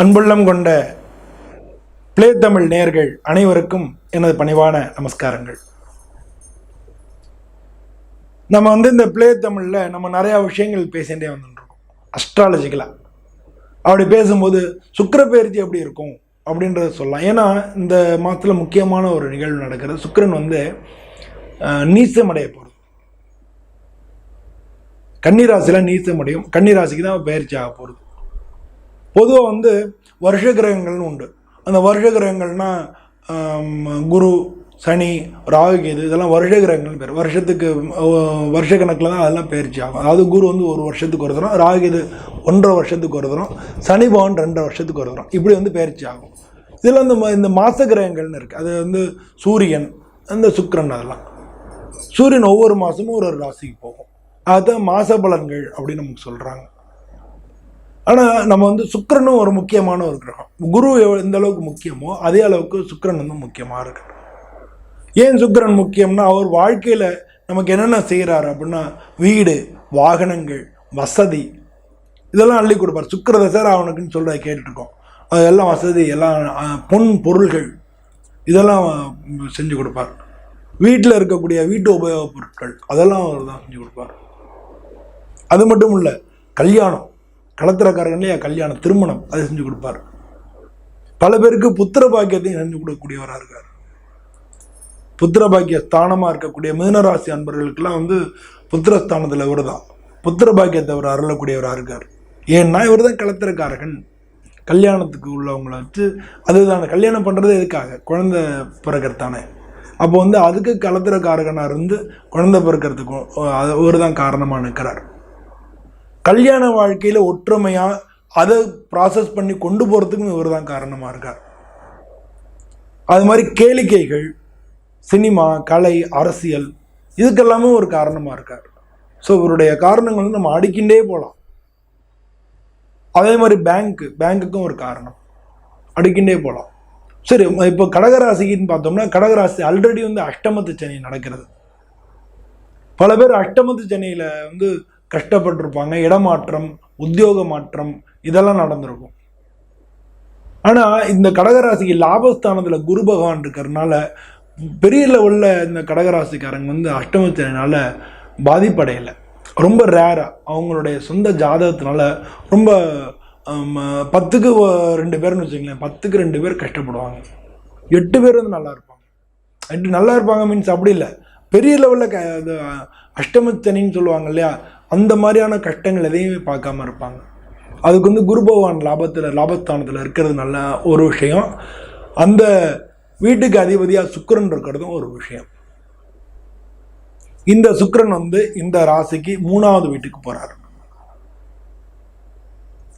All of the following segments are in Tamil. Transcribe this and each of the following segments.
அன்புள்ளம் கொண்ட பிளே தமிழ் நேர்கள் அனைவருக்கும் எனது பணிவான நமஸ்காரங்கள். நம்ம வந்து இந்த பிளே தமிழில் நம்ம நிறையா விஷயங்கள் பேசிகிட்டே வந்துட்டுருக்கோம். அஸ்ட்ராலஜிக்கலாக அப்படி பேசும்போது சுக்கரப்பெயர்ச்சி பயிற்சி எப்படி இருக்கும் அப்படின்றத சொல்லலாம். ஏன்னா இந்த மாதத்தில் முக்கியமான ஒரு நிகழ்வு நடக்கிறது சுக்கரன் வந்து நீசமடைய போகிறது கன்னிராசியில் நீசமடையும். கன்னிராசிக்கு தான் பயிற்சி ஆக போகிறது பொதுவாக வந்து வருஷ கிரகங்கள்னு உண்டு. அந்த வருஷ கிரகங்கள்னால் குரு சனி ராகு கேது இதெல்லாம் வருஷ கிரகங்கள் பேர். வருஷத்துக்கு வருஷ கணக்கில் தான் அதெல்லாம் பயிற்சி ஆகும். அதாவது குரு வந்து ஒரு வருஷத்துக்கு ஒரு தரம் ராகு கேது ஒன்றரை வருஷத்துக்கு ஒரு தரம் சனி பவன் ரெண்டரை வருஷத்துக்கு ஒரு தரம். இப்படி வந்து பயிற்சி ஆகும். இதில் இந்த இந்த மாச கிரகங்கள்னு இருக்குது அது வந்து சூரியன் அந்த சுக்கரன் அதெல்லாம். சூரியன் ஒவ்வொரு மாதமும் ஒரு ஒரு ராசிக்கு போகும். அதுதான் மாச பலன்கள் அப்படின்னு நமக்கு சொல்கிறாங்க ஆனால் நம்ம வந்து சுக்கரனும் ஒரு முக்கியமான ஒரு கிரகம். குரு எந்த அளவுக்கு முக்கியமோ அதே அளவுக்கு சுக்கரன் வந்து முக்கியமாக இருக்கு ஏன் சுக்கரன் முக்கியம்னா அவர் வாழ்க்கையில் நமக்கு என்னென்ன செய்கிறாரு அப்படின்னா வீடு வாகனங்கள் வசதி இதெல்லாம் அள்ளி கொடுப்பார். சுக்கர தசை அவனுக்குன்னு சொல்கிறத கேட்டுருக்கோம் அது எல்லாம் வசதி எல்லாம் பொன் பொருள்கள் இதெல்லாம் செஞ்சு கொடுப்பார். வீட்டில் இருக்கக்கூடிய வீட்டு உபயோகப் பொருட்கள் அதெல்லாம் அவர் தான் செஞ்சு கொடுப்பார். அது மட்டும் இல்லை கல்யாணம். களத்திரக்காரங்களே கல்யாணம் திருமணம் அதை செஞ்சு கொடுப்பார். பல பேருக்கு புத்திர பாக்கியத்தையும் செஞ்சு கொடுக்கக்கூடியவராக இருக்கார். புத்திர பாக்கிய ஸ்தானமாக இருக்கக்கூடிய மீனராசி அன்பர்களுக்கெல்லாம் வந்து புத்திரஸ்தானத்தில் இவர் தான் புத்திர பாக்கியத்தை அவர் அருளக்கூடியவராக இருக்கார். ஏன்னா இவர் தான் களத்திரக்காரகன். கல்யாணத்துக்கு உள்ளவங்கள வச்சு அதுதான் கல்யாணம் பண்ணுறது எதுக்காக குழந்தை பிறக்கிறதானே அப்போ வந்து அதுக்கு களத்திரக்காரகனாக இருந்து குழந்தை பிறக்கிறதுக்கும் அவர் தான் காரணமாக நிற்கிறார் கல்யாண வாழ்க்கையில் ஒற்றுமையாக அதை ப்ராசஸ் பண்ணி கொண்டு போகிறதுக்கும் இவர் தான் காரணமாக இருக்கார். அது மாதிரி கேளிக்கைகள் சினிமா கலை அரசியல் இதுக்கெல்லாமே ஒரு காரணமாக இருக்கார். ஸோ இவருடைய காரணங்கள் வந்து நம்ம அடிக்கின்றே போகலாம் அதே மாதிரி பேங்க்கு பேங்க்குக்கும் ஒரு காரணம். அடிக்கின்றே போகலாம் சரி இப்போ கடகராசிக்குன்னு பார்த்தோம்னா கடகராசி ஆல்ரெடி வந்து அஷ்டமத்து சென்னை நடக்கிறது. பல பேர் அஷ்டமத்து சென்னையில் வந்து கஷ்டப்பட்டிருப்பாங்க இடமாற்றம் உத்தியோக மாற்றம் இதெல்லாம் நடந்திருக்கும். ஆனால் இந்த கடகராசிக்கு லாபஸ்தானத்தில் குரு பகவான் இருக்கிறதுனால பெரிய லெவலில் இந்த கடகராசிக்காரங்க வந்து அஷ்டமத்தினால பாதிப்படையலை. ரொம்ப ரேராக அவங்களுடைய சொந்த ஜாதகத்தினால ரொம்ப பத்துக்கு ரெண்டு பேர்னு வச்சுங்களேன் பத்துக்கு ரெண்டு பேர் கஷ்டப்படுவாங்க. எட்டு பேர் வந்து நல்லா இருப்பாங்க. எட்டு நல்லா இருப்பாங்க மீன்ஸ் அப்படி இல்லை. பெரிய லெவலில் க இது அஷ்டமத்தனின்னு சொல்லுவாங்க இல்லையா அந்த மாதிரியான கஷ்டங்கள் எதையுமே பார்க்காம இருப்பாங்க. அதுக்கு வந்து குரு பகவான் லாபத்தில் லாபஸ்தானத்தில் இருக்கிறது நல்ல ஒரு விஷயம். அந்த வீட்டுக்கு அதிபதியாக சுக்கரன் இருக்கிறதும் ஒரு விஷயம். இந்த சுக்கரன் வந்து இந்த ராசிக்கு மூணாவது வீட்டுக்கு போகிறார்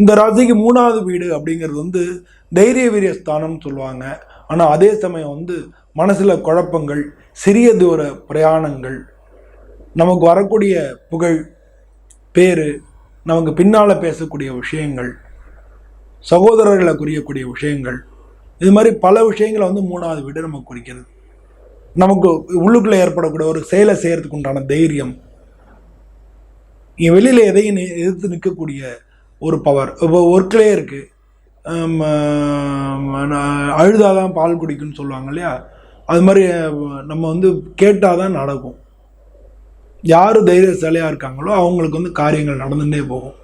இந்த ராசிக்கு மூணாவது வீடு அப்படிங்கிறது வந்து தைரிய வீரிய ஸ்தானம்னு சொல்லுவாங்க. ஆனால் அதே சமயம் வந்து மனசில் குழப்பங்கள் சிறிய தூர பிரயாணங்கள் நமக்கு வரக்கூடிய புகழ் பேர் நமக்கு பின்னால் பேசக்கூடிய விஷயங்கள் சகோதரர்களை குறியக்கூடிய விஷயங்கள் இது மாதிரி பல விஷயங்களை வந்து மூணாவது வீடு நமக்கு குறிக்கிறது. நமக்கு உள்ளுக்குள்ளே ஏற்படக்கூடிய ஒரு செயலை செய்கிறதுக்கு உண்டான தைரியம். இங்கே வெளியில் எதையும் நி- எதிர்த்து நிற்கக்கூடிய ஒரு பவர் இப்போ ஒர்க்லேயே இருக்குது அழுதாதான் பால் குடிக்குன்னு சொல்லுவாங்க இல்லையா? அது மாதிரி நம்ம வந்து கேட்டால் தான் நடக்கும். யார் தைரியசாலியாக இருக்காங்களோ அவங்களுக்கு வந்து காரியங்கள் நடந்துகிட்டே போகும்.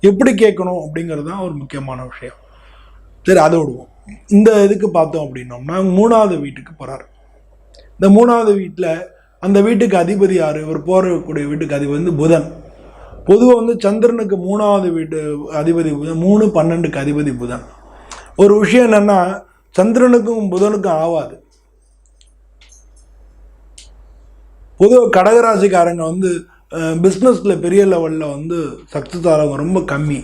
எப்படி கேட்கணும் அப்படிங்கிறது தான் ஒரு முக்கியமான விஷயம். சரி அதை விடுவோம். இந்த இதுக்கு பார்த்தோம் அப்படின்னோம்னா மூணாவது வீட்டுக்கு போகிறார் இந்த மூணாவது வீட்டில் அந்த வீட்டுக்கு அதிபதி யார்? இவர் போகக்கூடிய வீட்டுக்கு அதிபதி வந்து புதன். பொதுவாக வந்து சந்திரனுக்கு மூணாவது வீட்டு அதிபதி புதன் மூணு பன்னெண்டுக்கு அதிபதி புதன். ஒரு விஷயம் என்னென்னா சந்திரனுக்கும் புதனுக்கும் ஆகாது பொதுவாக கடகராசிக்காரங்க வந்து பிஸ்னஸில் பெரிய லெவலில் வந்து சக்ஸஸ் ஆகிறவங்க ரொம்ப கம்மி.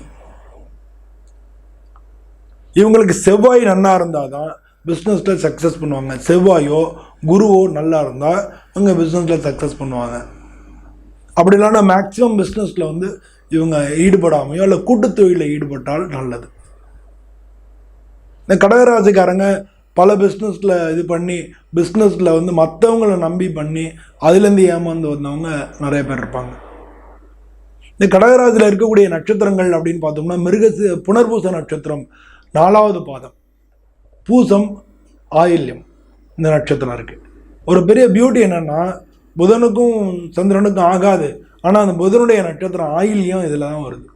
இவங்களுக்கு செவ்வாய் நல்லா இருந்தால் தான் பிஸ்னஸில் சக்ஸஸ் பண்ணுவாங்க. செவ்வாயோ குருவோ நல்லா இருந்தால் இவங்க பிஸ்னஸில் சக்ஸஸ் பண்ணுவாங்க. அப்படி இல்லைன்னா மேக்ஸிமம் பிஸ்னஸில் வந்து இவங்க ஈடுபடாமையோ இல்லை கூட்டுத்தொழிலில் ஈடுபட்டால் நல்லது. இந்த கடகராசிக்காரங்க பல பிஸ்னஸில் இது பண்ணி பிஸ்னஸில் வந்து மற்றவங்கள நம்பி பண்ணி அதுலேருந்து ஏமாந்து வந்தவங்க நிறைய பேர் இருப்பாங்க. இந்த கடகராஜில் இருக்கக்கூடிய நட்சத்திரங்கள் அப்படின்னு பார்த்தோம்னா மிருக புனர்பூச நட்சத்திரம் நாலாவது பாதம். பூசம் ஆயில்யம் இந்த நட்சத்திரம் இருக்குது ஒரு பெரிய பியூட்டி என்னன்னா புதனுக்கும் சந்திரனுக்கும் ஆகாது. ஆனால் அந்த புதனுடைய நட்சத்திரம் ஆயில்யம் இதில் தான் வருது.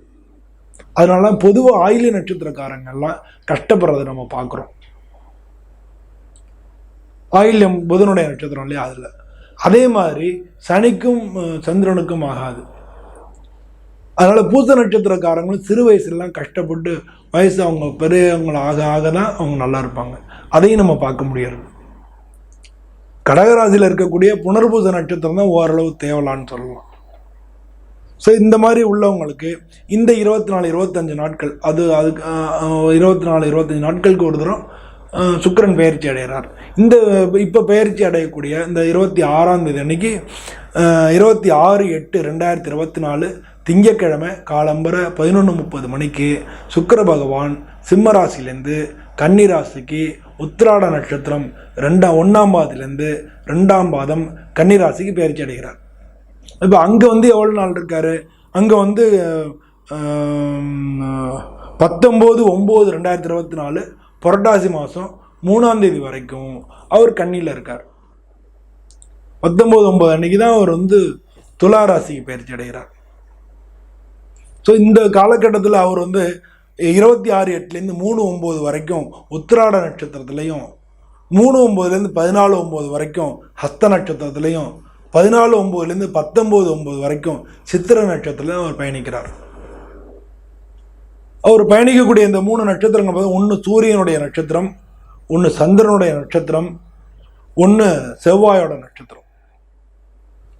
அதனால பொதுவாக ஆயில்ய நட்சத்திரக்காரங்கள்லாம் கஷ்டப்படுறதை நம்ம பார்க்குறோம். ஆயில்யம் புதனுடைய நட்சத்திரம் இல்லையா அதில். அதே மாதிரி சனிக்கும் சந்திரனுக்கும் ஆகாது. அதனால் பூச நட்சத்திரக்காரங்களும் சிறு வயசுலலாம் கஷ்டப்பட்டு வயசு அவங்க பெரியவங்கள ஆக ஆக தான் அவங்க நல்லா இருப்பாங்க. அதையும் நம்ம பார்க்க முடியாது கடகராசியில் இருக்கக்கூடிய புனர்பூச நட்சத்திரம் தான் ஓரளவு தேவலான்னு சொல்லலாம். ஸோ இந்த மாதிரி உள்ளவங்களுக்கு இந்த இருபத்தி நாலு இருபத்தஞ்சு நாட்கள் அது அதுக்கு இருபத்தி நாலு இருபத்தஞ்சு நாட்களுக்கு ஒரு தரம் சுக்கரன் பயிற்சி அடைகிறார். இந்த இப்போ பயிற்சி அடையக்கூடிய இந்த இருபத்தி ஆறாம் தேதி அன்னைக்கு இருபத்தி ஆறு எட்டு ரெண்டாயிரத்தி இருபத்தி நாலு திங்கக்கிழமை காலம்பரை பதினொன்று முப்பது மணிக்கு சுக்கர பகவான் சிம்மராசிலேருந்து கன்னிராசிக்கு உத்திராட நட்சத்திரம் ரெண்டாம் ஒன்றாம் பாதத்துலேருந்து ரெண்டாம் பாதம் கன்னிராசிக்கு பயிற்சி அடைகிறார். இப்போ அங்கே வந்து எவ்வளோ நாள் இருக்கார்? அங்கே வந்து பத்தொம்போது ஒம்பது ரெண்டாயிரத்தி இருபத்தி நாலு புரட்டாசி மாதம் மூணாம் தேதி வரைக்கும் அவர் கண்ணியில் இருக்கார். பத்தொம்போது ஒம்பது அன்னைக்கு தான் அவர் வந்து துலா ராசிக்கு பயிற்சி அடைகிறார். ஸோ இந்த காலகட்டத்தில் அவர் வந்து இருபத்தி ஆறு எட்டுலேருந்து மூணு ஒம்பது வரைக்கும் உத்திராட நட்சத்திரத்துலையும் மூணு ஒம்பதுலேருந்து பதினாலு ஒம்பது வரைக்கும் ஹஸ்த நட்சத்திரத்துலையும் பதினாலு ஒம்போதுலேருந்து பத்தொம்போது ஒம்பது வரைக்கும் சித்திர நட்சத்திரத்தில் அவர் பயணிக்கிறார். அவர் பயணிக்கக்கூடிய இந்த மூணு நட்சத்திரங்கள் பார்த்தா ஒன்று சூரியனுடைய நட்சத்திரம் ஒன்று சந்திரனுடைய நட்சத்திரம் ஒன்று செவ்வாயோட நட்சத்திரம்.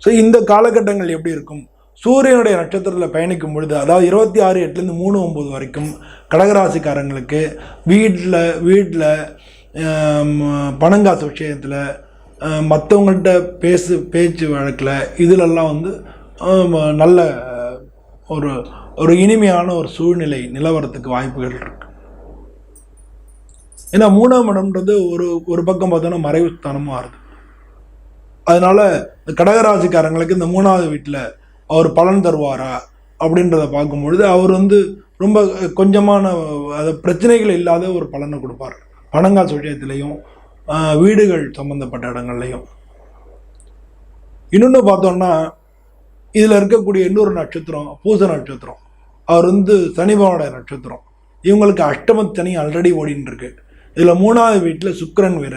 ஸோ இந்த காலகட்டங்கள் எப்படி இருக்கும்? சூரியனுடைய நட்சத்திரத்தில் பயணிக்கும் பொழுது அதாவது இருபத்தி ஆறு எட்டுலேருந்து மூணு ஒம்பது வரைக்கும் கடகராசிக்காரங்களுக்கு வீட்டில் வீட்டில் பணங்காசு விஷயத்தில் மற்றவங்கள்ட்ட பேசு பேச்சு வழக்கில் இதிலெல்லாம் வந்து நல்ல ஒரு ஒரு இனிமையான ஒரு சூழ்நிலை நிலவரத்துக்கு வாய்ப்புகள் இருக்கு. ஏன்னா மூணாம் இடம்ன்றது ஒரு ஒரு பக்கம் பார்த்தோன்னா மறைவு ஸ்தானமும் ஆறுது அதனால இந்த கடகராசிக்காரங்களுக்கு இந்த மூணாவது வீட்டில் அவர் பலன் தருவாரா அப்படின்றத பார்க்கும்பொழுது அவர் வந்து ரொம்ப கொஞ்சமான அது பிரச்சனைகள் இல்லாத ஒரு பலனை கொடுப்பார். பணங்காசு விஷயத்திலையும் வீடுகள் சம்மந்தப்பட்ட இடங்கள்லையும். இன்னொன்று பார்த்தோம்னா இதில் இருக்கக்கூடிய இன்னொரு நட்சத்திரம் பூச நட்சத்திரம் அவர் வந்து சனிபவனுடைய நட்சத்திரம். இவங்களுக்கு அஷ்டம ஆல்ரெடி ஓடின்னு இருக்கு இதில் மூணாவது வீட்டில் சுக்கரன் வேற.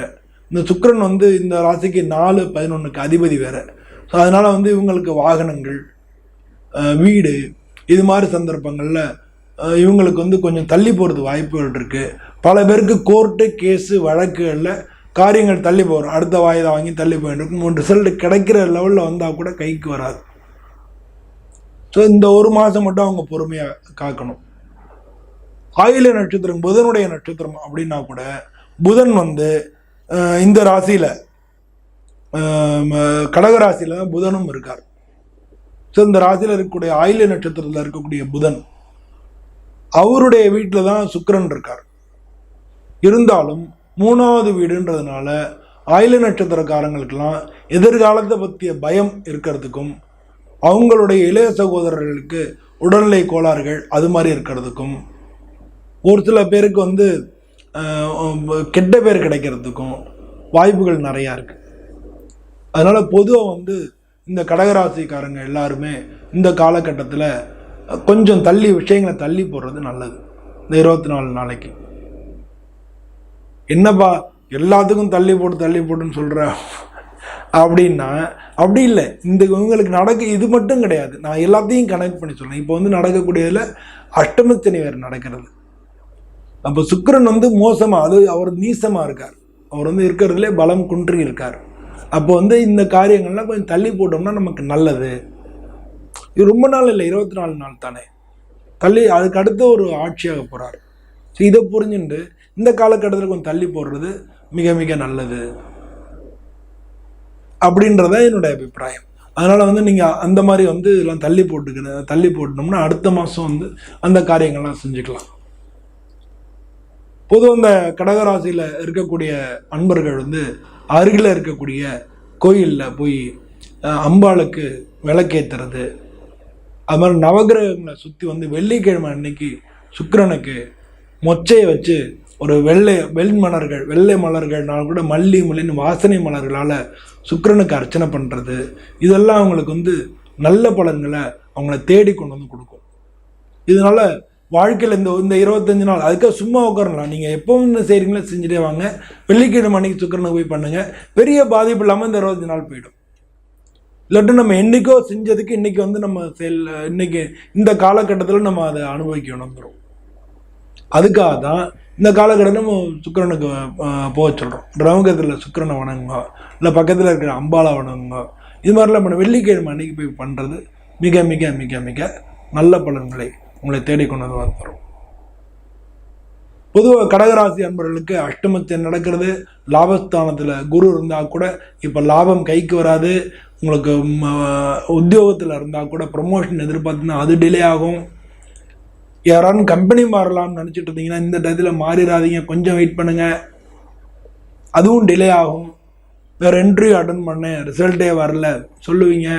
இந்த சுக்கரன் வந்து இந்த ராசிக்கு நாலு பதினொன்றுக்கு அதிபதி வேற. ஸோ அதனால் வந்து இவங்களுக்கு வாகனங்கள் வீடு இது மாதிரி சந்தர்ப்பங்களில் இவங்களுக்கு வந்து கொஞ்சம் தள்ளி போகிறது வாய்ப்புகள் இருக்குது பல பேருக்கு கோர்ட்டு கேஸு வழக்குகளில் காரியங்கள் தள்ளி போகிறோம் அடுத்த வாய்தா வாங்கி தள்ளி போயிட்டு இருக்கும் ரிசல்ட் கிடைக்கிற லெவலில் வந்தால் கூட கைக்கு வராது. ஸோ இந்த ஒரு மாதம் மட்டும் அவங்க பொறுமையாக காக்கணும். ஆயில நட்சத்திரம் புதனுடைய நட்சத்திரம் அப்படின்னா கூட புதன் வந்து இந்த ராசியில் கடக ராசியில் தான் புதனும் இருக்கார். ஸோ இந்த ராசியில் இருக்கக்கூடிய ஆயில நட்சத்திரத்தில் இருக்கக்கூடிய புதன் அவருடைய வீட்டில் தான் சுக்கரன் இருக்கார். இருந்தாலும் மூணாவது வீடுன்றதுனால ஆயில நட்சத்திரக்காரங்களுக்கெல்லாம் எதிர்காலத்தை பற்றிய பயம் இருக்கிறதுக்கும் அவங்களுடைய இளைய சகோதரர்களுக்கு உடல்நிலை கோளாறுகள் அது மாதிரி இருக்கிறதுக்கும் ஒரு சில பேருக்கு வந்து கெட்ட பேர் கிடைக்கிறதுக்கும் வாய்ப்புகள் நிறையா இருக்குது அதனால் பொதுவாக வந்து இந்த கடகராசிக்காரங்க எல்லாருமே இந்த காலகட்டத்தில் கொஞ்சம் தள்ளி விஷயங்களை தள்ளி போடுறது நல்லது. இந்த இருபத்தி நாலு நாளைக்கு. என்னப்பா எல்லாத்துக்கும் தள்ளி போட்டு தள்ளி போட்டுன்னு சொல்கிற அப்படின்னா அப்படி இல்லை. இந்த இவங்களுக்கு நடக்க இது மட்டும் கிடையாது. நான் எல்லாத்தையும் கனெக்ட் பண்ணி சொல்கிறேன் இப்போ வந்து நடக்கக்கூடியதில் அஷ்டமச்சனி வேறு நடக்கிறது. அப்போ சுக்கரன் வந்து மோசமாக அது அவர் நீசமாக இருக்கார். அவர் வந்து இருக்கிறதுலே பலம் குன்றி இருக்கார். அப்போ வந்து இந்த காரியங்கள்லாம் கொஞ்சம் தள்ளி போட்டோம்னா நமக்கு நல்லது. இது ரொம்ப நாள் இல்லை இருபத்தி நாலு நாள் தானே. தள்ளி அதுக்கு அடுத்த ஒரு ஆட்சியாக போகிறார் ஸோ இதை புரிஞ்சுட்டு இந்த காலகட்டத்தில் கொஞ்சம் தள்ளி போடுறது மிக மிக நல்லது. அப்படின்றத என்னுடைய அபிப்பிராயம். அதனால் வந்து நீங்கள் அந்த மாதிரி வந்து இதெல்லாம் தள்ளி போட்டுக்கணும் தள்ளி போட்டோம்னா அடுத்த மாதம் வந்து அந்த காரியங்கள்லாம் செஞ்சுக்கலாம். பொதுவாக இந்த கடகராசியில் இருக்கக்கூடிய அன்பர்கள் வந்து அருகில் இருக்கக்கூடிய கோயிலில் போய் அம்பாளுக்கு விளக்கேற்றுறது அது மாதிரி நவகிரகங்களை சுற்றி வந்து வெள்ளிக்கிழமை அன்னைக்கு சுக்கரனுக்கு மொச்சையை வச்சு ஒரு வெள்ளை வெண் மலர்கள் வெள்ளை மலர்கள்னால் கூட மல்லி முள்ளின்னு வாசனை மலர்களால் சுக்கரனுக்கு அர்ச்சனை பண்ணுறது இதெல்லாம் அவங்களுக்கு வந்து நல்ல பலன்களை அவங்கள தேடி கொண்டு வந்து கொடுக்கும். இதனால வாழ்க்கையில் இந்த இந்த இருபத்தஞ்சு நாள் அதுக்காக சும்மா உட்காரலாம். நீங்கள் எப்போ என்ன செய்கிறீங்களோ செஞ்சுட்டே வாங்க. வெள்ளிக்கிழமை அன்னைக்கு சுக்கரனுக்கு போய் பண்ணுங்கள் பெரிய பாதிப்பு இல்லாமல் இந்த இருபத்தஞ்சு நாள் போயிடும். இல்லாட்டி நம்ம என்னைக்கோ செஞ்சதுக்கு இன்றைக்கி வந்து நம்ம செல் இன்றைக்கி இந்த காலகட்டத்தில் நம்ம அதை அனுபவிக்க வந்துடும் அதுக்காக தான் இந்த காலகட்டத்தில் நம்ம போக சொல்கிறோம் ரவகத்தில் சுக்கரனை வணங்குங்க. இல்லை பக்கத்தில் இருக்கிற அம்பாலை வணங்குங்க. இது மாதிரிலாம் பண்ண வெள்ளிக்கிழமை அன்னைக்கு போய் பண்ணுறது மிக மிக மிக மிக நல்ல பலன்களை உங்களை தேடி கொண்டு வந்து வரும் பொதுவாக கடகராசி அன்பர்களுக்கு அஷ்டமத்தில் நடக்கிறது. லாபஸ்தானத்தில் குரு இருந்தால் கூட இப்போ லாபம் கைக்கு வராது. உங்களுக்கு உத்தியோகத்தில் இருந்தால் கூட ப்ரமோஷன் எதிர்பார்த்துனா அது டிலே ஆகும். யாராலும் கம்பெனி மாறலாம்னு நினச்சிட்டு இருந்தீங்கன்னா இந்த டயத்தில் மாறிடாதீங்க. கொஞ்சம் வெயிட் பண்ணுங்கள் அதுவும் டிலே ஆகும். வேறு இன்டர்வியூ அட்டன் பண்ணேன் ரிசல்ட்டே வரல. சொல்லுவீங்க.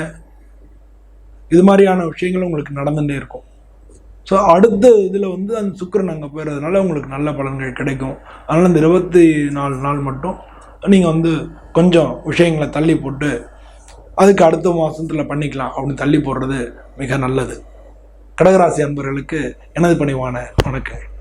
இது மாதிரியான விஷயங்கள் உங்களுக்கு நடந்துகிட்டே இருக்கும். ஸோ அடுத்த இதில் வந்து அந்த சுக்கிரன் அங்கே போயிடுறதுனால உங்களுக்கு நல்ல பலன்கள் கிடைக்கும். அதனால் இந்த இருபத்தி நாலு நாள் மட்டும் நீங்கள் வந்து கொஞ்சம் விஷயங்களை தள்ளி போட்டு அதுக்கு அடுத்த மாதத்தில் பண்ணிக்கலாம். அப்படின்னு தள்ளி போடுறது மிக நல்லது. கடகராசி அன்பர்களுக்கு எனது பணிவான வணக்கம்.